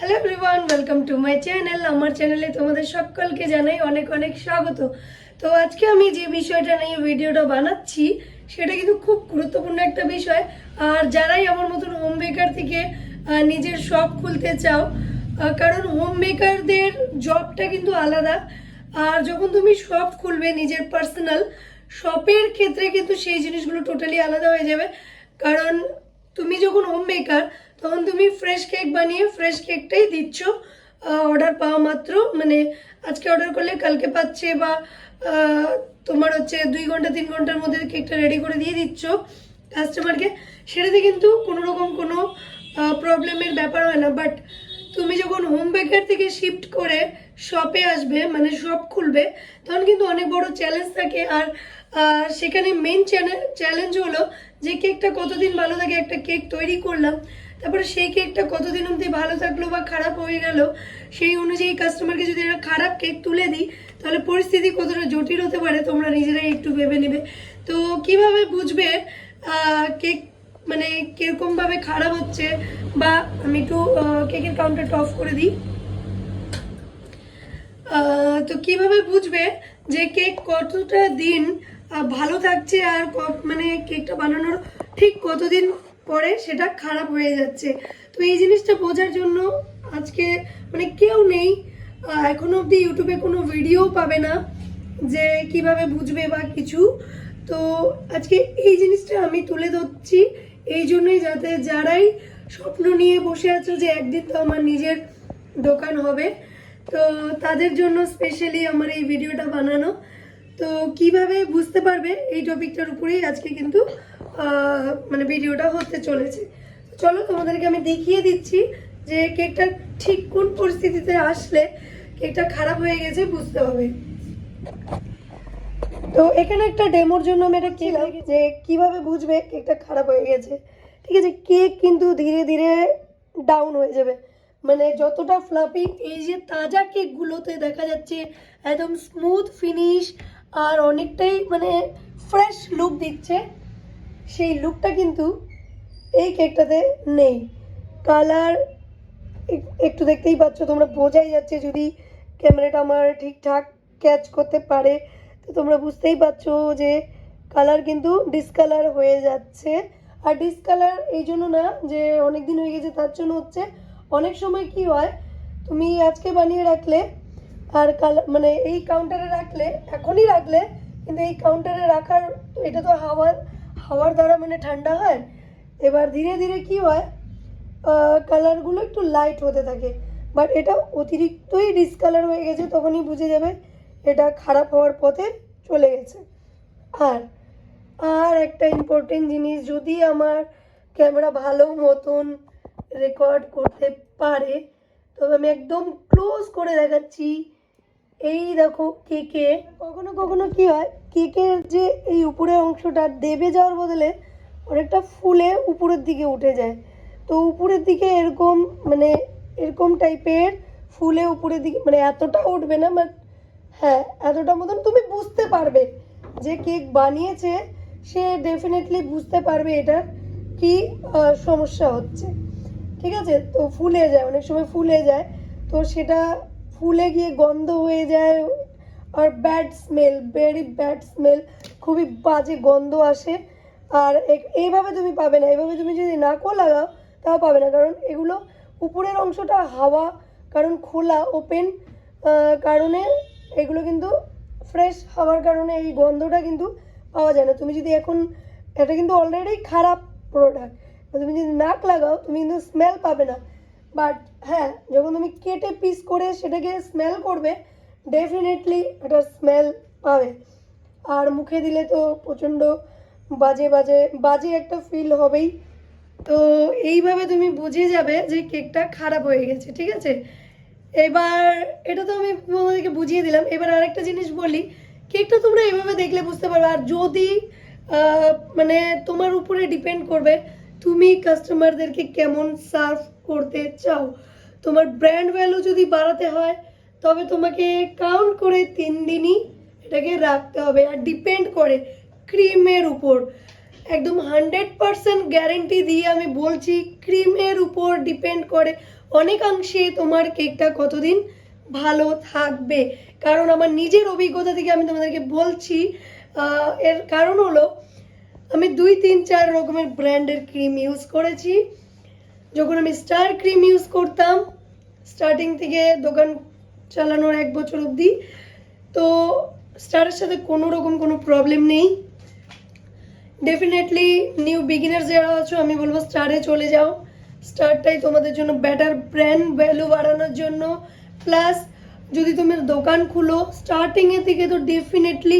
Hello everyone welcome to my channel আমার চ্যানেলে তোমাদের সকলকে জানাই অনেক অনেক স্বাগত। তো আজকে আমি যে বিষয়টা নিয়ে ভিডিওটা বানাচ্ছি, সেটা কিন্তু খুব গুরুত্বপূর্ণ একটা বিষয়। আর যারাই আমার মতন হোম বেকার থেকে নিজের শপ খুলতে চাও কারণ হোম মেকারদের জবটা কিন্তু আলাদা। আর যখন তুমি শপ খুলবে নিজের পার্সোনাল শপের ক্ষেত্রে কিন্তু সেই জিনিসগুলো টোটালি আলাদা হয়ে যাবে। কারণ তুমি যখন হোম মেকার তখন তুমি ফ্রেশ কেক বানিয়ে ফ্রেশ কেকটাই দিচ্ছ। অর্ডার পাওয়া মাত্র। মানে আজকে অর্ডার করলে কালকে পাচ্ছে বা তোমার হচ্ছে দুই ঘণ্টা, তিন ঘণ্টার মধ্যে কেকটা রেডি করে দিয়ে দিচ্ছ কাস্টমারকে সেটাতে কিন্তু কোনো রকম কোনো প্রবলেমের ব্যাপার হয় না। বাট তুমি যখন হোম বেকার থেকে শিফট করে শপে আসবে মানে শপ খুলবে, তখন কিন্তু অনেক বড় চ্যালেঞ্জ থাকে। আর সেখানে মেন চ্যালেঞ্জ হলো যে কেকটা কতদিন ভালো থাকে, একটা কেক তৈরি করলাম, তারপরে সেই কেকটা কতদিন অবধি ভালো থাকল বা খারাপ হয়ে গেল, সেই অনুযায়ী কাস্টমারকে যদি একটা খারাপ কেক তুলে দিই, তাহলে পরিস্থিতি কতটা জটিল হতে পারে, তোমরা নিজেরাই একটু ভেবে নেবে। তো কীভাবে বুঝবে কেক মানে কীরকমভাবে খারাপ হচ্ছে? বা আমি একটু কেকের কাউন্টারটা অফ করে দিই। তো কীভাবে বুঝবে যে কেক কতটা দিন ভালো থাকছে আর মানে কেকটা বানানোর ঠিক কতদিন পরে সেটা খারাপ হয়ে যাচ্ছে? তো এই জিনিসটা বোঝার জন্য আজকে মানে কেউ নেই এখনও অবধি ইউটিউবে কোনো ভিডিও পাবে না যে কীভাবে বুঝবে বা কিছু। তো আজকে এই জিনিসটা আমি তুলে ধরছি এই জন্যই যাতে যারাই স্বপ্ন নিয়ে বসে আছো যে একদিন তো আমার নিজের দোকান হবে তো তাদের জন্য স্পেশালি আমার এই ভিডিওটা বানানো। তো কীভাবে বুঝতে পারবে এই টপিকটার উপরেই আজকে কিন্তু মানে ভিডিওটা হতে চলেছে। চলো তোমাদেরকে আমি দেখিয়ে দিচ্ছি যে কেকটা ঠিক কোন পরিস্থিতিতে আসলে কেকটা খারাপ হয়ে গেছে বুঝতে হবে। তো এখানে একটা ডেমোর জন্য আমি এটা ছিলাম যে কীভাবে বুঝবে কেকটা খারাপ হয়ে গেছে। ঠিক আছে, কেক কিন্তু ধীরে ধীরে ডাউন হয়ে যাবে। মানে যতটা ফ্লাপি এই যে তাজা কেকগুলোতে দেখা যাচ্ছে, একদম স্মুথ ফিনিশ আর অনেকটাই মানে ফ্রেশ লুক দিচ্ছে, সেই লুকটা কিন্তু এই কেকটাতে নেই। কালার একটু দেখতেই পাচ্ছ, তোমরা বোঝাই যাচ্ছে যদি ক্যামেরাটা আমার ঠিকঠাক ক্যাচ করতে পারে, তো তোমরা বুঝতেই পারছ যে কালার কিন্তু ডিসকালার হয়ে যাচ্ছে। আর ডিসকালার এই জন্য না যে অনেক দিন হয়ে গেছে, তার জন্য হচ্ছে অনেক সময় কি হয়, তুমি আজকে বানিয়ে রাখলে আর কালার মানে এই কাউন্টারে রাখলে, এখনই রাখলে, কিন্তু এই কাউন্টারে রাখার, এটা তো হাওয়ার হাওয়ার দ্বারা মানে ঠান্ডা হয়। এবার ধীরে ধীরে কি হয় কালারগুলো একটু লাইট হতে থাকে। বাট এটা অতিরিক্তই ডিসকালার হয়ে গেছে, তখনই বুঝে যাবে এটা খারাপ হওয়ার পথে চলে গেছে। আর আর একটা ইম্পর্টেন্ট জিনিস, যদি আমার ক্যামেরা ভালো মতন রেকর্ড করতে পারে, তবে আমি একদম ক্লোজ করে দেখাচ্ছি। এই দেখো কেকে, কখনো কখনো কি হয়, কেকের যে এই উপরের অংশটা দেবে যাওয়ার বদলে অনেকটা ফুলে উপরের দিকে উঠে যায়। তো উপরের দিকে এরকম মানে এরকম টাইপের ফুলে উপরের দিকে মানে এতটা উঠবে না বাট হ্যাঁ এতটা মতন তুমি বুঝতে পারবে যে কেক বানিয়েছে, সে ডেফিনেটলি বুঝতে পারবে এটার কি সমস্যা হচ্ছে। ঠিক আছে? তো ফুলে যায়, অনেক সময় ফুলে যায়। তো সেটা ফুলে গিয়ে গন্ধ হয়ে যায় আর bad smell very bad smell খুবই বাজে গন্ধ আসে। আর এইভাবে তুমি পাবে না। এইভাবে তুমি যদি নাকও লাগাও, তাও পাবে না। কারণ এগুলো উপরের অংশটা হাওয়া, কারণ খোলা ওপেন কারণে এগুলো কিন্তু ফ্রেশ হওয়ার কারণে এই গন্ধটা কিন্তু পাওয়া যায় না। তুমি যদি এখন, এটা কিন্তু অলরেডি খারাপ প্রোডাক্ট তুমি যদি নাক লাগাও, তুমি কিন্তু স্মেল পাবে না। বাট হ্যাঁ যখন তুমি কেটে পিস করে সেটাকে স্মেল করবে ডেফিনেটলি এটা স্মেল পাবে। আর মুখে দিলে তো প্রচণ্ড বাজে বাজে বাজে একটা ফিল হবেই। তো এইভাবে তুমি বুঝে যাবে যে কেকটা খারাপ হয়ে গেছে, ঠিক আছে? এবার এটা তো আমি তোমাদেরকে বুঝিয়ে দিলাম। এবার আরেকটা জিনিস বলি, কেকটা তোমরা এইভাবে দেখলে বুঝতে পারবে। আর যদি মানে তোমার উপরে ডিপেন্ড করবে তুমি কাস্টমারদেরকে কেমন সার্ভ করতে চাও? তোমার ব্র্যান্ড ভ্যালু যদি বাড়াতে হয়, তবে তোমাকে কাউন্ট করে তিন দিনই এটাকে রাখতে হবে আর ডিপেন্ড করে ক্রিমের উপর। একদম হান্ড্রেড পার্সেন্ট গ্যারেন্টি দিয়ে আমি বলছি ক্রিমের উপর ডিপেন্ড করে অনেকাংশে তোমার কেকটা কতদিন ভালো থাকবে। কারণ আমার নিজের অভিজ্ঞতা থেকে আমি তোমাদেরকে বলছি এর কারণ হলো আমি দুই, তিন, চার রকমের ব্র্যান্ডের ক্রিম ইউজ করেছি। যখন আমি স্টার ক্রিম ইউজ করতাম, স্টার্টিং থেকে দোকান চালানোর এক বছর অবধি, তো স্টারের সাথে কোনো রকম কোনো প্রবলেম নেই। ডেফিনেটলি নিউ বিগিনার যারা আছো, আমি বলব স্টারে চলে যাও। স্টারটাই তোমাদের জন্য বেটার ব্র্যান্ড ভ্যালু বাড়ানোর জন্য। প্লাস যদি তুমি দোকান খুলো স্টার্টিংয়ের দিকে তো ডেফিনেটলি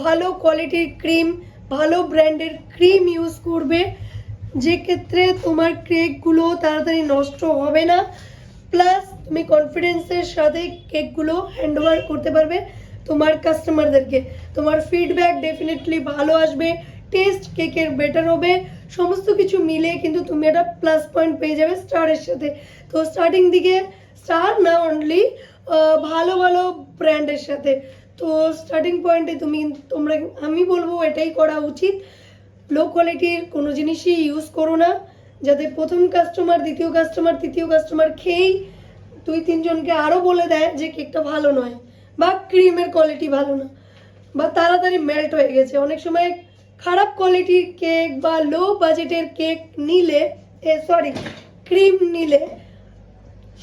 ভালো কোয়ালিটির ক্রিম ভালো ব্র্যান্ডের ক্রিম ইউজ করবে। যে ক্ষেত্রে তোমার কেকগুলো তাড়াতাড়ি নষ্ট হবে না। প্লাস তুমি কনফিডেন্সের সাথে কেকগুলো হ্যান্ড ওভার করতে পারবে তোমার কাস্টমারদেরকে। তোমার ফিডব্যাক ডেফিনেটলি ভালো আসবে, টেস্ট কেকের বেটার হবে, সমস্ত কিছু মিলে কিন্তু তুমি একটা প্লাস পয়েন্ট পেয়ে যাবে স্টারের সাথে। তো স্টার্টিং দিকে স্টার না অনলি ভালো ভালো ব্র্যান্ডের সাথে। তো স্টার্টিং পয়েন্টে তুমি তোমরা, আমি বলব এটাই করা উচিত। লো কোয়ালিটির কোনো জিনিসই ইউজ করো না। যাতে প্রথম কাস্টমার দ্বিতীয় কাস্টমার তৃতীয় কাস্টমার খেয়েই দুই, তিনজনকে আরও বলে দেয় যে কেকটা ভালো নয় বা ক্রিমের কোয়ালিটি ভালো না বা তাড়াতাড়ি মেল্ট হয়ে গেছে। অনেক সময় খারাপ কোয়ালিটির কেক বা লো বাজেটের কেক নিলে, এ সরি ক্রিম নিলে,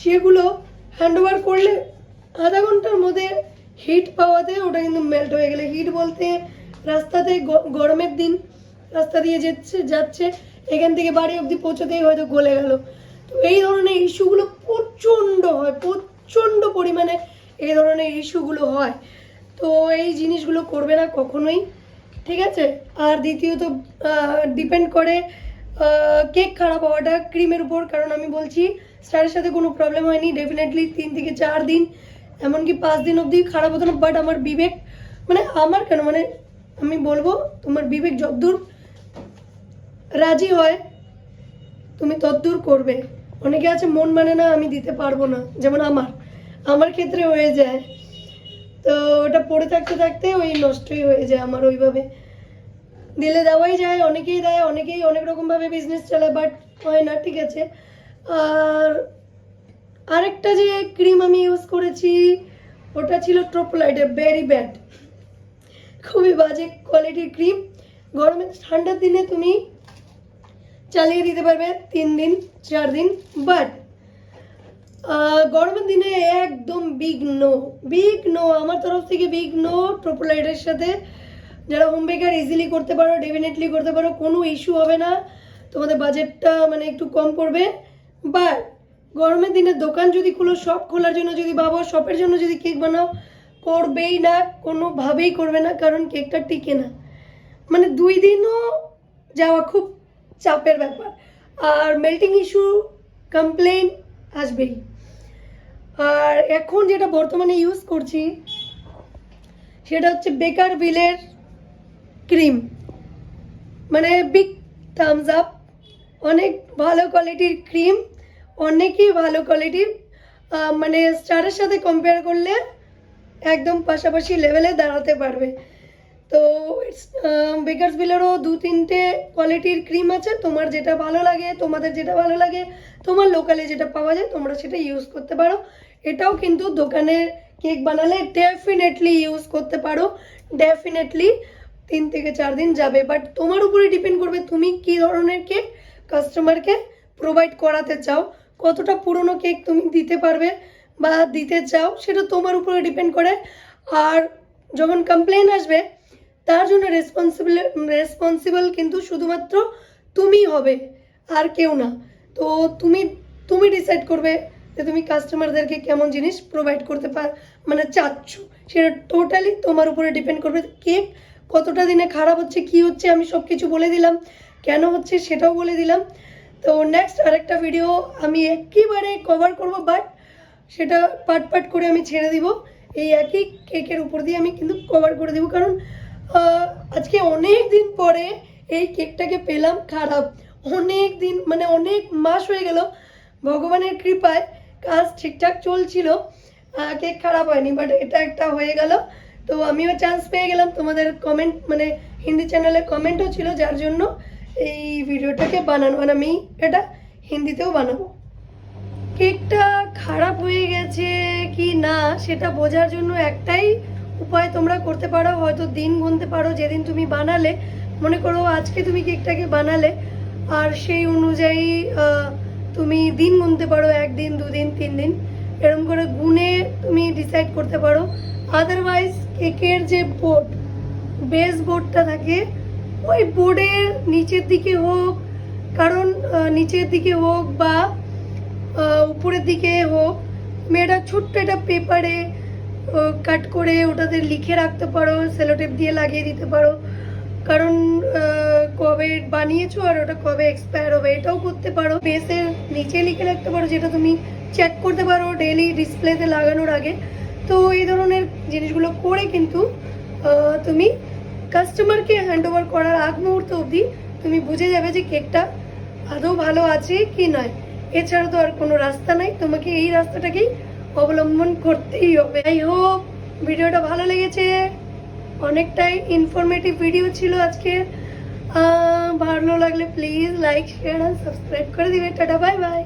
সেগুলো হ্যান্ড ওভার করলে আধা ঘণ্টার মধ্যে হিট পাওয়াতে ওটা কিন্তু মেল্ট হয়ে গেলে। হিট বলতে রাস্তাতে গরমের দিন রাস্তা দিয়ে যাচ্ছে যাচ্ছে, এখান থেকে বাড়ি অবধি পৌঁছতেই হয়তো গলে গেল। তো এই ধরনের ইস্যুগুলো প্রচণ্ড হয়, প্রচণ্ড পরিমাণে এই ধরনের ইস্যুগুলো হয়। তো এই জিনিসগুলো করবে না কখনোই, ঠিক আছে? আর দ্বিতীয়ত ডিপেন্ড করে কেক খারাপ হওয়াটা ক্রিমের উপর, কারণ আমি বলছি স্টারের সাথে কোনো প্রবলেম হয়নি। ডেফিনেটলি তিন থেকে চার দিন এমনকি পাঁচ দিন অবধি খারাপ হতো না বাট আমার বিবেক মানে আমার কেন মানে আমি বলব, তোমার বিবেক যতদূর রাজি হয়, তুমি তদ্দূর করবে। অনেকে আছে, মন মানে না, আমি দিতে পারব না, যেমন আমার। আমার ক্ষেত্রে হয়ে যায়। তো ওটা পড়ে থাকতে থাকতে ওই নষ্টই হয়ে যায় আমার ওইভাবে। দিলে দেওয়াই যায়, অনেকেই দেয়, অনেকেই অনেক রকমভাবে বিজনেস চালায় বাট হয় না, ঠিক আছে। আর আরেকটা যে ক্রিম আমি ইউজ করেছি, ওটা ছিল ট্রোপোলাইটের ভেরি ব্যাড খুবই বাজে কোয়ালিটির ক্রিম। গরমে ঠান্ডার দিনে তুমি চালিয়ে দিতে পারবে তিন দিন, চার দিন বাট গরমের দিনে একদম বিগ নো বিগ নো আমার তরফ থেকে বিগ নো ট্রোপোলাইটের সাথে। যারা হোম বেকার ইজিলি করতে পারো ডেফিনেটলি করতে পারো, কোনো ইস্যু হবে না। তোমাদের বাজেটটা মানে একটু কম পড়বে বাট গরমের দিনে দোকান যদি খুলো শপ খোলার জন্য যদি ভাবো শপের জন্য যদি কেক বানাও, করবেই না, কোনোভাবেই করবে না, কারণ কেকটা টিকে না। মানে দুই দিনও যাওয়া খুব চাপের ব্যাপার। আর মেল্টিং ইস্যু কমপ্লেন আসবেই। আর এখন যেটা বর্তমানে ইউজ করছি, সেটা হচ্ছে বেকার বিলের ক্রিম মানে বিগ থামস আপ অনেক ভালো কোয়ালিটির ক্রিম অনেকই ভালো কোয়ালিটির মানে স্টারের সাথে কম্পেয়ার করলে একদম পাশাপাশি লেভেলে দাঁড়াতে পারবে। তো বেকারস বিলেরও দু তিনটে কোয়ালিটির ক্রিম আছে। তোমার যেটা ভালো লাগে, তোমাদের যেটা ভালো লাগে, তোমার লোকালে যেটা পাওয়া যায়, তোমরা সেটা ইউজ করতে পারো। এটাও কিন্তু দোকানে কেক বানালে ডেফিনেটলি ইউজ করতে পারো। ডেফিনেটলি তিন থেকে চার দিন যাবে। বাট তোমার উপরে ডিপেন্ড করবে তুমি কি ধরনের কেক কাস্টমারকে প্রোভাইড করাতে চাও। কতটা পুরনো কেক তুমি দিতে পারবে বা দিতে চাও সেটা তোমার উপরে ডিপেন্ড করে। আর যখন কমপ্লেন আসবে, তার জন্য রেসপন্সিবল রেসপন্সিবল কিন্তু শুধুমাত্র তুমি হবে, আর কেউ না। তো তুমি তুমি ডিসাইড করবে যে তুমি কাস্টমারদেরকে কেমন জিনিস প্রোভাইড করতে পার মানে চাচ্ছ। সেটা টোটালি তোমার উপরে ডিপেন্ড করবে কেক কতটা দিনে খারাপ হচ্ছে, কি হচ্ছে, আমি সব কিছু বলে দিলাম। কেন হচ্ছে সেটাও বলে দিলাম। তো নেক্সট আরেকটা ভিডিও আমি একইবারে কভার করব বাট সেটা পার্ট পার্ট করে আমি ছেড়ে দিব। এই একই কেকের উপর দিয়ে আমি কিন্তু কভার করে দিব, কারণ আজকে অনেক দিন পরে এই কেকটাকে পেলাম খারাপ। অনেক দিন মানে অনেক মাস হয়ে গেল, ভগবানের কৃপায় কাজ ঠিকঠাক চলছিল কেক খারাপ হয়নি বাট এটা একটা হয়ে গেল। তো আমিও চান্স পেয়ে গেলাম, তোমাদের কমেন্ট মানে হিন্দি চ্যানেলে কমেন্টও ছিল, যার জন্য এই ভিডিওটাকে বানানো আর আমি এটা হিন্দিতেও বানাবো। কেকটা খারাপ হয়ে গেছে কি না, সেটা বোঝার জন্য একটাই উপায় তোমরা করতে পারো, হয়তো দিন গুনতে পারো, যেদিন তুমি বানালে, মনে করো আজকে তুমি কেকটাকে বানালে, আর সেই অনুযায়ী তুমি দিন গুনতে পারো, একদিন, দুদিন তিন দিন এরকম করে গুনে তুমি ডিসাইড করতে পারো। আদারওয়াইজ কেকের যে বোর্ড বেস বোর্ডটা থাকে ওই বোর্ডের নিচের দিকে হোক, কারণ নিচের দিকে হোক বা উপরের দিকে হোক একটা ছোট্ট একটা পেপারে কাট করে ওটাতে লিখে রাখতে পারো, সেলোটেপ দিয়ে লাগিয়ে দিতে পারো। কারণ কবে বানিয়েছো আর ওটা কবে এক্সপায়ার হবে এটাও করতে পারো। বেসের নিচে লিখে রাখতে পারো, যেটা তুমি চেক করতে পারো ডেলি ডিসপ্লেতে লাগানোর আগে। তো এই ধরনের জিনিসগুলো করে কিন্তু তুমি কাস্টমারকে হ্যান্ড ওভার করার আগ মুহূর্ত অবধি তুমি বুঝে যাবে যে কেকটা আদৌ ভালো আছে কি নয়। এছাড়া তো আর কোনো রাস্তা নাই। তোমাকে এই রাস্তাটাকেই অবলম্বন করতেই হবে। আই হোপ ভিডিওটা ভালো লেগেছে। অনেকটাই ইনফরমেটিভ ভিডিও ছিল আজকে। ভালো লাগলে প্লিজ লাইক শেয়ার আর সাবস্ক্রাইব করে দিবে। Tata bye bye